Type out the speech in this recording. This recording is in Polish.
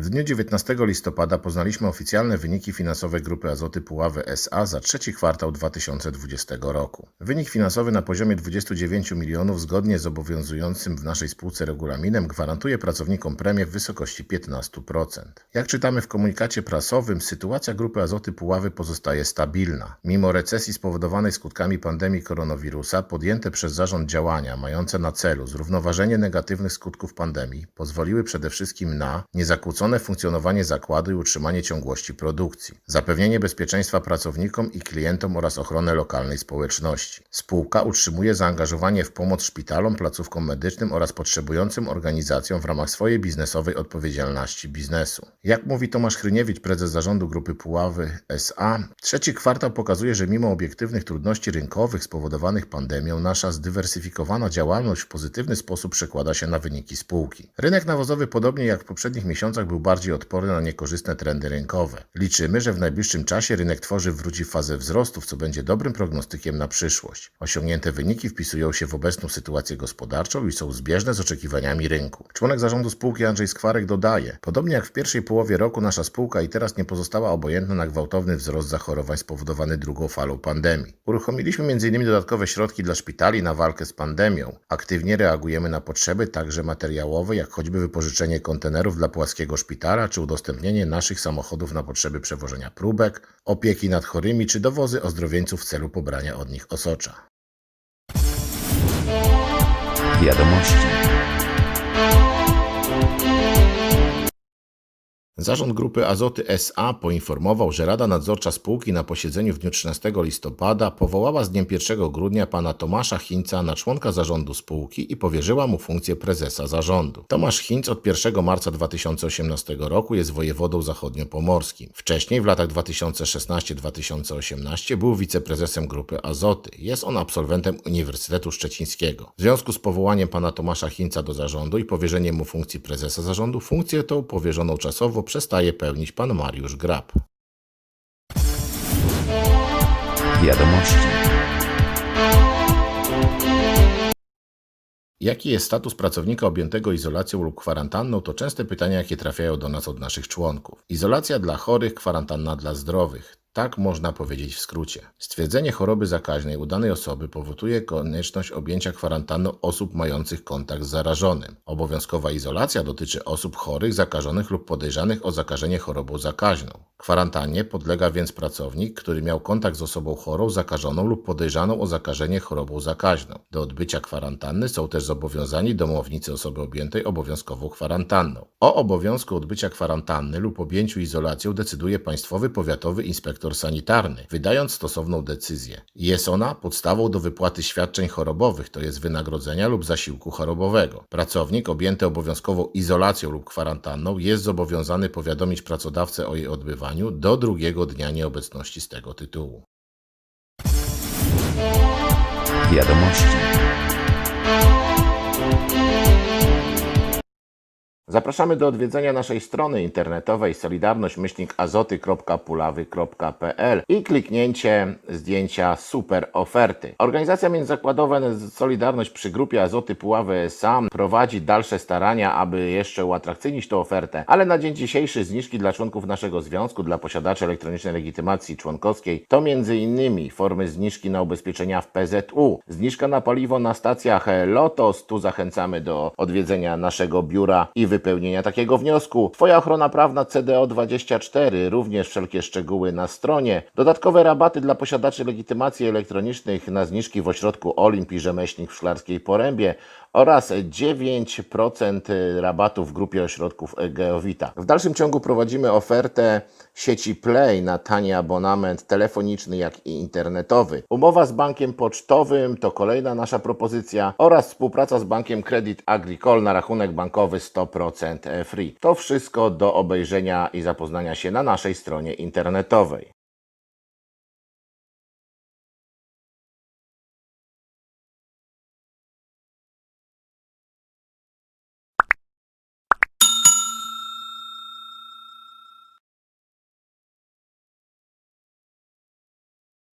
dniu 19 listopada poznaliśmy oficjalne wyniki finansowe Grupy Azoty Puławy SA za trzeci kwartał 2020 roku. Wynik finansowy na poziomie 29 milionów zgodnie z obowiązującym w naszej spółce regulaminem gwarantuje pracownikom premię w wysokości 15%. Jak czytamy w komunikacie prasowym, sytuacja Grupy Azoty Puławy pozostaje stabilna. Mimo recesji spowodowanej skutkami pandemii koronawirusa, podjęte przez zarząd działania mające na celu zrównoważenie negatywnych skutków pandemii pozwoliły przede wszystkim na niezakłócone funkcjonowanie zakładu i utrzymanie ciągłości produkcji, zapewnienie bezpieczeństwa pracownikom i klientom oraz ochronę lokalnej społeczności. Spółka utrzymuje zaangażowanie w pomoc szpitalom, placówkom medycznym oraz potrzebującym organizacjom w ramach swojej biznesowej odpowiedzialności biznesu. Jak mówi Tomasz Hryniewicz, prezes zarządu Grupy Puławy SA, trzeci kwartał pokazuje, że mimo obiektywnych trudności rynkowych spowodowanych pandemią, nasza zdywersyfikowana działalność w pozytywny sposób przekłada się na wyniki spółki. Rynek nawozowy, podobnie jak w poprzednich miesiącach, był bardziej odporny na niekorzystne trendy rynkowe. Liczymy, że w najbliższym czasie rynek tworzyw wróci w fazę wzrostów, co będzie dobrym prognostykiem na przyszłość. Osiągnięte wyniki wpisują się w obecną sytuację gospodarczą i są zbieżne z oczekiwaniami rynku. Członek zarządu spółki Andrzej Skwarek dodaje: Podobnie jak w pierwszej połowie roku, nasza spółka i teraz nie pozostała obojętna na gwałtowny wzrost zachorowań spowodowany drugą falą pandemii. Uruchomiliśmy m.in. dodatkowe środki dla szpitali na walkę z pandemią. Aktywnie reagujemy na potrzeby także materiałowe, jak choćby wypożyczenie kontenerów dla płaskiego szpitala, czy udostępnienie naszych samochodów na potrzeby przewożenia próbek, opieki nad chorymi, czy dowozy ozdrowieńców w celu pobrania od nich osocza. Wiadomości. Zarząd Grupy Azoty SA poinformował, że Rada Nadzorcza spółki na posiedzeniu w dniu 13 listopada powołała z dniem 1 grudnia pana Tomasza Hinca na członka zarządu spółki i powierzyła mu funkcję prezesa zarządu. Tomasz Hinc od 1 marca 2018 roku jest wojewodą zachodniopomorskim. Wcześniej w latach 2016-2018 był wiceprezesem Grupy Azoty. Jest on absolwentem Uniwersytetu Szczecińskiego. W związku z powołaniem pana Tomasza Hinca do zarządu i powierzeniem mu funkcji prezesa zarządu, funkcję tą powierzoną czasowo przestaje pełnić pan Mariusz Grab. Wiadomości. Jaki jest status pracownika objętego izolacją lub kwarantanną, to częste pytania, jakie trafiają do nas od naszych członków. Izolacja dla chorych, kwarantanna dla zdrowych. Tak można powiedzieć w skrócie. Stwierdzenie choroby zakaźnej u danej osoby powoduje konieczność objęcia kwarantanną osób mających kontakt z zarażonym. Obowiązkowa izolacja dotyczy osób chorych, zakażonych lub podejrzanych o zakażenie chorobą zakaźną. Kwarantannie podlega więc pracownik, który miał kontakt z osobą chorą, zakażoną lub podejrzaną o zakażenie chorobą zakaźną. Do odbycia kwarantanny są też zobowiązani domownicy osoby objętej obowiązkową kwarantanną. O obowiązku odbycia kwarantanny lub objęciu izolacją decyduje Państwowy Powiatowy Inspektor Sanitarny, wydając stosowną decyzję. Jest ona podstawą do wypłaty świadczeń chorobowych, to jest wynagrodzenia lub zasiłku chorobowego. Pracownik objęty obowiązkową izolacją lub kwarantanną jest zobowiązany powiadomić pracodawcę o jej odbywaniu do drugiego dnia nieobecności z tego tytułu. Wiadomości. Zapraszamy do odwiedzenia naszej strony internetowej solidarność-azoty.pulawy.pl i kliknięcie zdjęcia super oferty. Organizacja międzyzakładowa Solidarność przy Grupie Azoty Puławy SA prowadzi dalsze starania, aby jeszcze uatrakcyjnić tę ofertę, ale na dzień dzisiejszy zniżki dla członków naszego związku, dla posiadaczy elektronicznej legitymacji członkowskiej to m.in. formy zniżki na ubezpieczenia w PZU, zniżka na paliwo na stacjach Lotos, tu zachęcamy do odwiedzenia naszego biura i wypełnienia takiego wniosku. Twoja ochrona prawna CDO24, również wszelkie szczegóły na stronie. Dodatkowe rabaty dla posiadaczy legitymacji elektronicznych na zniżki w ośrodku Olimpii Rzemeślnik w Szklarskiej Porębie oraz 9% rabatu w grupie ośrodków Geowita. W dalszym ciągu prowadzimy ofertę sieci Play na tani abonament telefoniczny jak i internetowy. Umowa z bankiem pocztowym to kolejna nasza propozycja oraz współpraca z bankiem Credit Agricole na rachunek bankowy 100% free. To wszystko do obejrzenia i zapoznania się na naszej stronie internetowej.